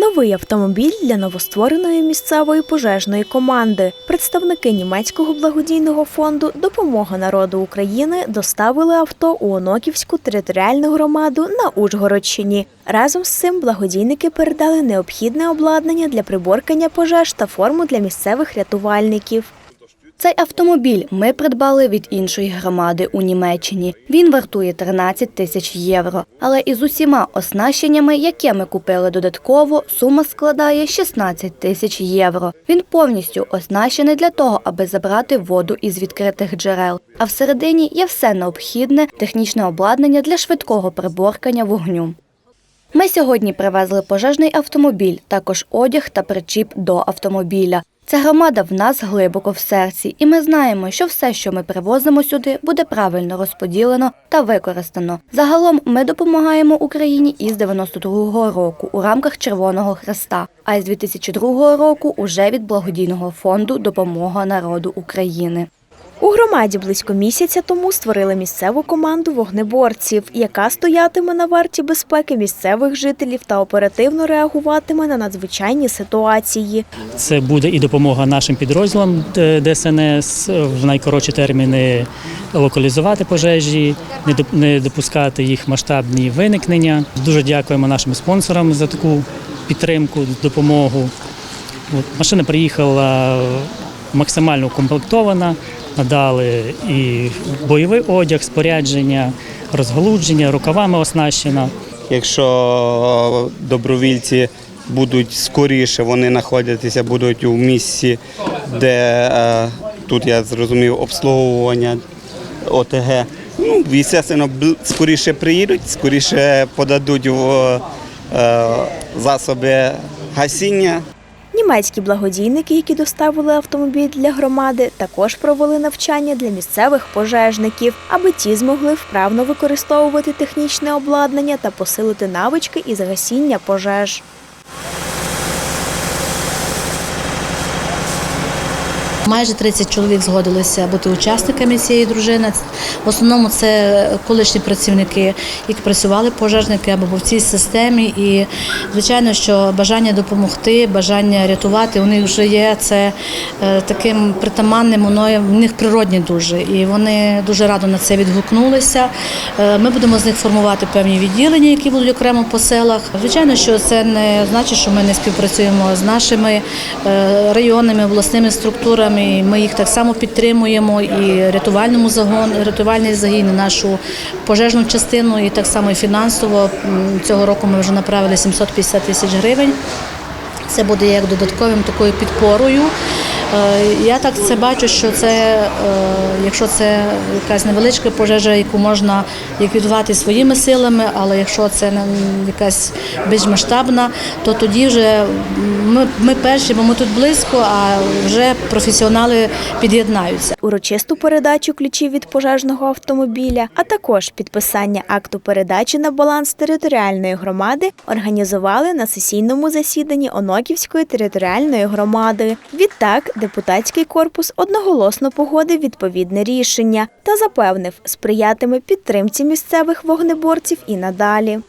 Новий автомобіль для новоствореної місцевої пожежної команди. Представники німецького благодійного фонду Допомога народу України доставили авто у Оноківську територіальну громаду на Ужгородщині. Разом з цим благодійники передали необхідне обладнання для приборкання пожеж та форму для місцевих рятувальників. Цей автомобіль ми придбали від іншої громади у Німеччині. Він вартує 13 тисяч євро. Але із усіма оснащеннями, які ми купили додатково, сума складає 16 тисяч євро. Він повністю оснащений для того, аби забрати воду із відкритих джерел. А всередині є все необхідне технічне обладнання для швидкого приборкання вогню. Ми сьогодні привезли пожежний автомобіль, також одяг та причіп до автомобіля. Ця громада в нас глибоко в серці, і ми знаємо, що все, що ми привозимо сюди, буде правильно розподілено та використано. Загалом ми допомагаємо Україні із 92-го року у рамках Червоного Хреста, а із 2002 року уже від благодійного фонду Допомога народу України. У громаді близько місяця тому створили місцеву команду вогнеборців, яка стоятиме на варті безпеки місцевих жителів та оперативно реагуватиме на надзвичайні ситуації. Це буде і допомога нашим підрозділам е, ДСНС в найкоротші терміни локалізувати пожежі, не доп- не допускати їх масштабні виникнення. Дуже дякуємо нашим спонсорам за таку підтримку, допомогу. Машина приїхала максимально укомплектована, надали і бойовий одяг, спорядження, розгалудження, рукавами оснащена. Якщо добровільці будуть скоріше, вони знаходитися будуть у місці, де е, тут я зрозумів обслуговування ОТГ. Ну, звісно, скоріше приїдуть, скоріше подадуть в е, засоби гасіння. Німецькі благодійники, які доставили автомобіль для громади, також провели навчання для місцевих пожежників, аби ті змогли вправно використовувати технічне обладнання та посилити навички із гасіння пожеж. Майже 30 чоловік згодилися бути учасниками цієї дружини. В основному це колишні працівники, які працювали пожежники або в цій системі. І звичайно, що бажання допомогти, бажання рятувати у них вже є. Це е, таким притаманним, воно в них природні дуже. І вони дуже радо на це відгукнулися. Е, Ми будемо з них формувати певні відділення, які будуть окремо по селах. Звичайно, що це не значить, що ми не співпрацюємо з нашими е, районними обласними структурами. Ми їх так само підтримуємо і рятувальному загон, рятувальний загін, і нашу пожежну частину, і так само і фінансово. Цього року ми вже направили 750 тисяч гривень. Це буде як додатковим такою підпорою. Е, Я так це бачу, що це, е, якщо це якась невеличка пожежа, яку можна ліквідувати своїми силами, але якщо це не- якась більш масштабна, то тоді вже ми, ми перші, бо ми тут близько, а вже професіонали під'єднаються. урочисту передачу ключів від пожежного автомобіля, а також підписання акту передачі на баланс територіальної громади організували на сесійному засіданні Оноківської територіальної громади. Відтак депутатський корпус одноголосно погодив відповідне рішення та запевнив, сприятиме підтримці місцевих вогнеборців і надалі.